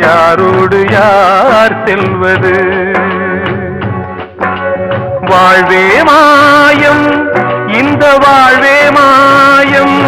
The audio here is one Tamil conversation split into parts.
யாரோடு யார் செல்வது? வாழ்வே மாயம் இந்த வாழ்வே மாயம்.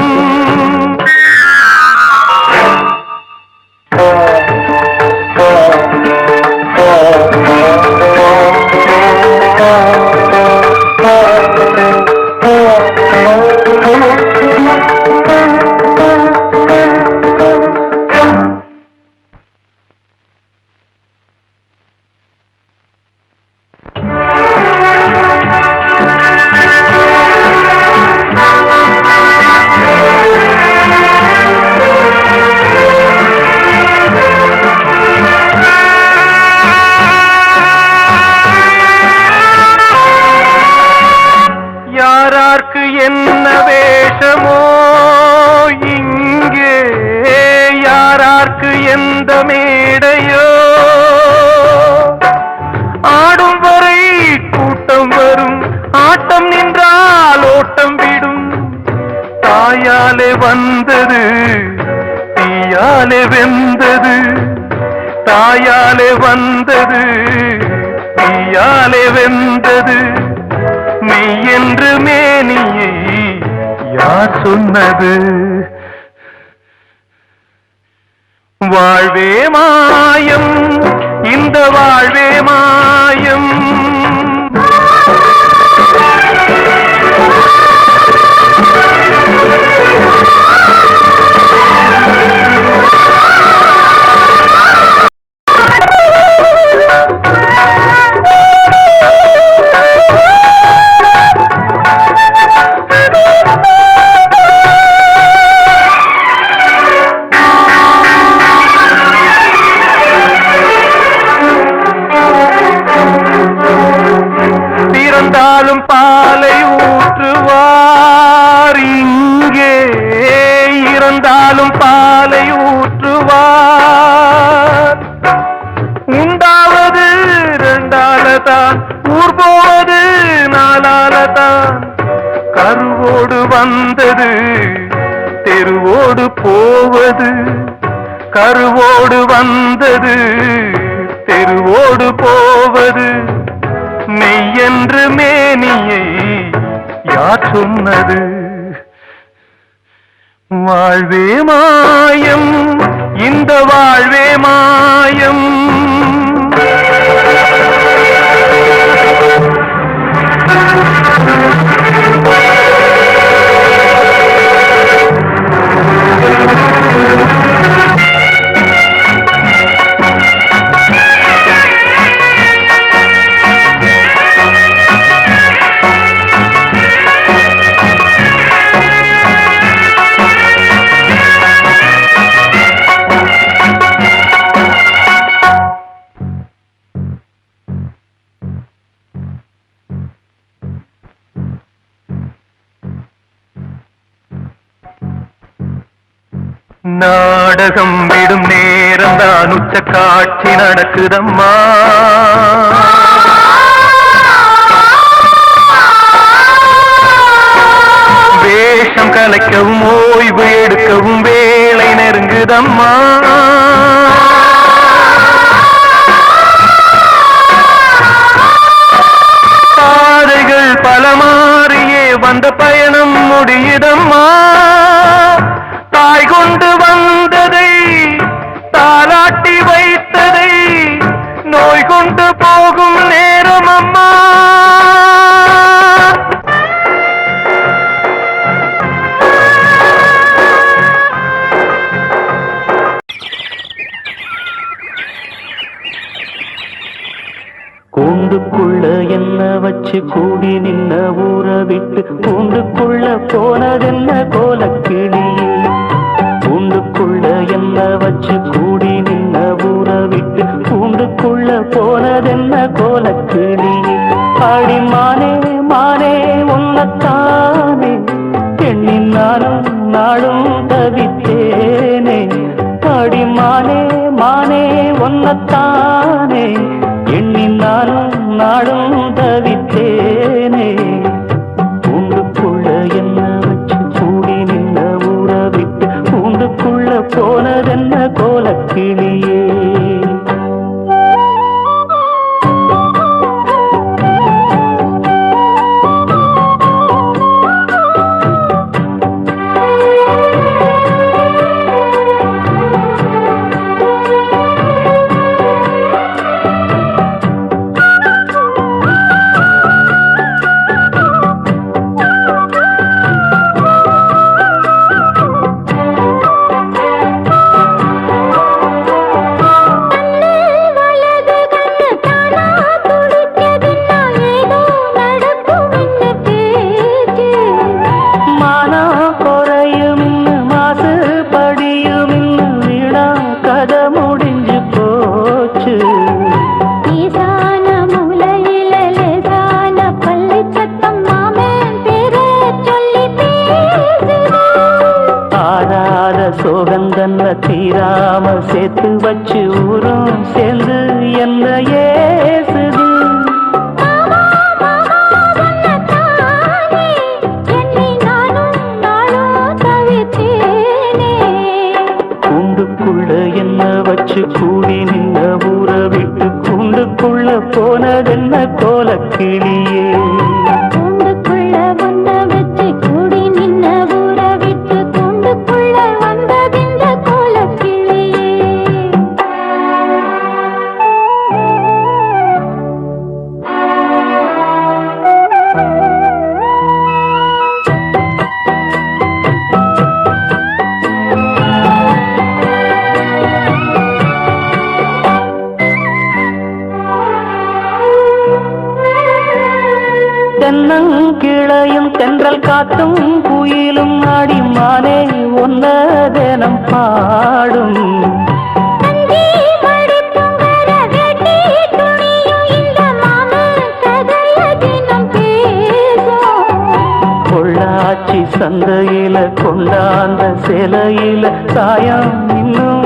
வந்தது தீயாலே வெந்தது தாயாலே வந்தது தீயாலே வெந்தது. மெய் என்று மேனியை யார் சொன்னது? வாழ்வே மாயம் இந்த வாழ்வே மாயம். Sampai வாழ்வே நாடகம் விடும் நேரம் தான் உச்ச காட்சி நடக்குதம்மா. வேஷம் கலைக்கவும் ஓய்வு எடுக்கவும் வேலை நெருங்குதம்மா. பாதைகள் பல மாறியே வந்த பயணம் முடியுதம்மா. சோகந்தன்ன தீராம சேர்த்து பொள்ளாச்சி சந்தையில கொண்டாந்த சிலையில சாயம் இன்னும்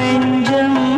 நெஞ்சம்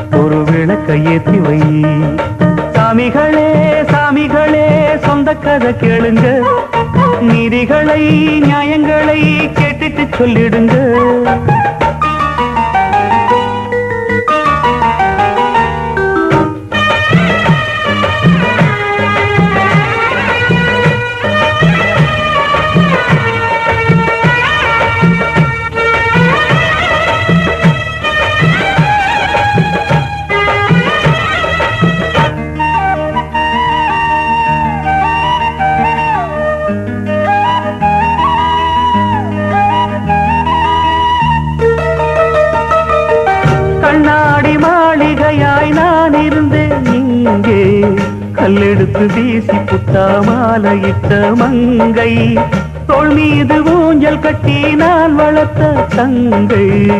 விளக்க ஏத்தி வை. சாமிகளே சாமிகளே சொந்த கதை கேளுங்க. நீதிகளை நியாயங்களை கேட்டுட்டு சொல்லிடுங்க. எடுத்து வீசி புட்டா மாலையிட்ட மங்கை. தோள் மீது ஊஞ்சல் கட்டி நான் வளர்த்த தங்கை.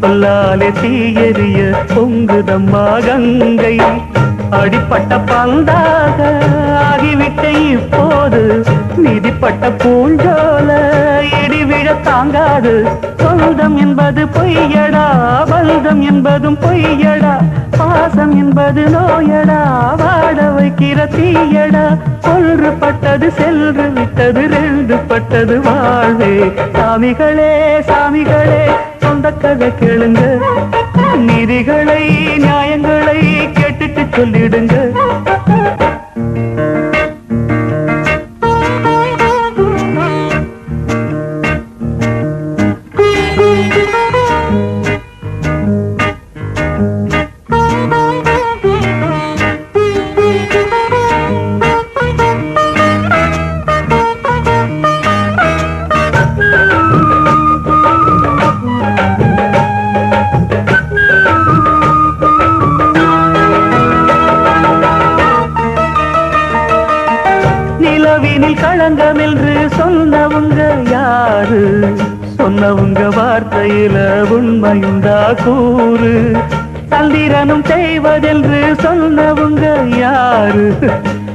சொல்லாலே தீயறிய பொங்குதம்மா கங்கை. அடிப்பட்ட பந்தாக ஆகிவிட்ட இப்போது. மிதிப்பட்ட பூஞ்சோல இடி விழ தாங்காது. சொந்தம் என்பது பொய்யடா பல்தம் என்பதும் பொய்யடா. பாசம் என்பது நோயடா வாட வைக்கிற தீயடா. ஒன்று பட்டது சென்று விட்டது ரெண்டு பட்டது வாழ்வே. சாமிகளே சாமிகளே சொந்த கதை கேளுங்க. நீதிகளை நியாயங்களை கேட்டுட்டு சொல்லிடுங்க. சந்திரனும் செய்வதென்று சொன்னவங்க யாரு?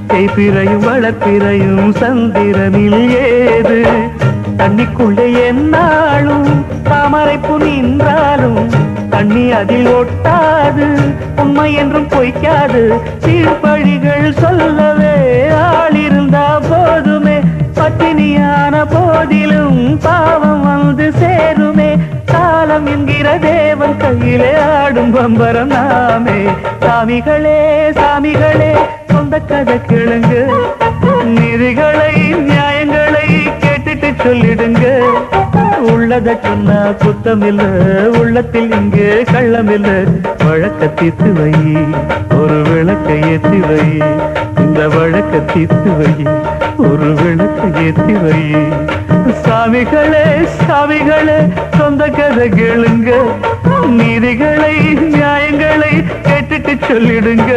செய்பிறையும் வளர்ப்பிறையும் சந்திரனில் ஏது? தண்ணிக்குள்ளே என்னாலும் தாமரைப்பு நின்றாலும் தண்ணி அதில் ஒட்டாது உண்மை என்றும் பொய்க்காது. சீர்பழிகள் சொல்லவே ஆளிருந்தா போதுமே. பட்டினியான போதிலும் பாவம் வந்து சேரும். காலம் என்கிற தேவன் கையிலே ஆடும் பம்பரம் நாமே. சாமிகளே சாமிகளே சொந்த கதை கேளுங்க. நிதிகளை நியாயங்களை கேட்டுட்டு சொல்லிடுங்க. உள்ளத சொன்னா குத்தமில்ல உள்ளத்தில் இங்கே கள்ளமில்ல. வழக்க தீர்த்து வை ஒரு விளக்கை ஏத்தி வை. இந்த வழக்க தீர்த்து வை. ஒரு விளக்கை ஏத்தி வை சாமிகளே சாமிகளே சொந்த கதை கேளுங்க. நீதிகளை நியாயங்களை கேட்டுட்டு சொல்லிடுங்க.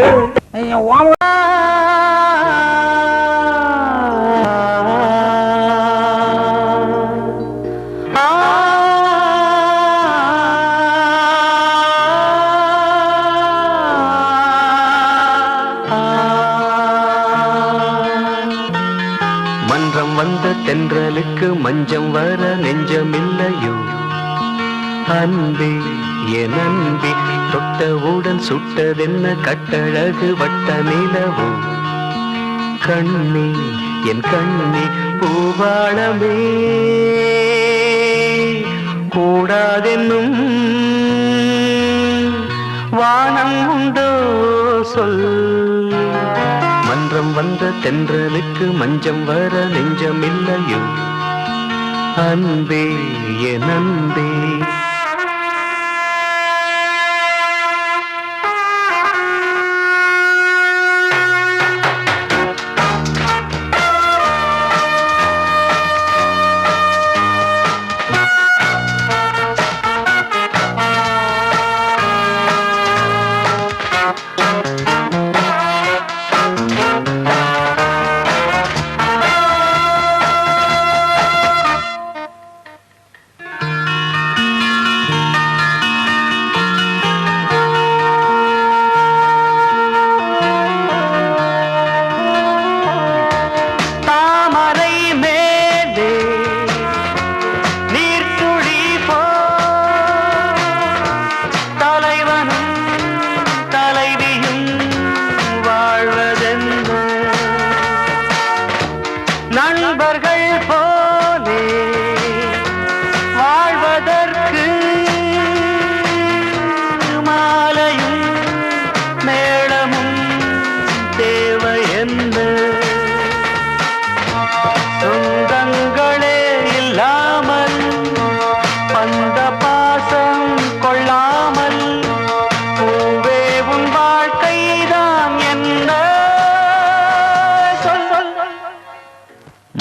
மஞ்சம் வர நெஞ்சமில்லையோ? அன்பே என் அன்பே தொட்டவுடன் சுட்டதென்ன கட்டழகு வட்ட நிலவோ கண்ணே என் கண்ணே பூவாளமே கூடாதென்னும் வானம் உண்டோ? சொல். மன்றம் வந்த தென்றலுக்கு மஞ்சம் வர நெஞ்சமில்லையோ? அன்பே என் அன்பே.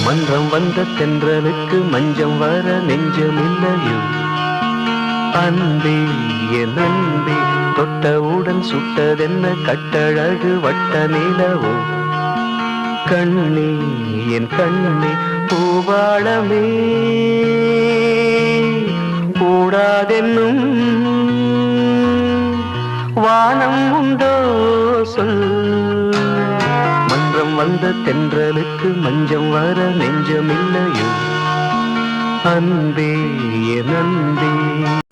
மன்றம் வந்த தென்றலுக்கு மஞ்சம் வர நெஞ்சமில்லையோ? அன்பே என் அன்பே தொட்டவுடன் சுட்டதென்ன கட்டழகு வட்ட நிலவோ? கண்ணே என் கண்ணே பூவாளமே கூடாதென்னும் வானம் உண்டோ? வந்த தென்றலுக்கு மஞ்சம் வர நெஞ்சமில்லையோ? அன்பே என் அன்பே.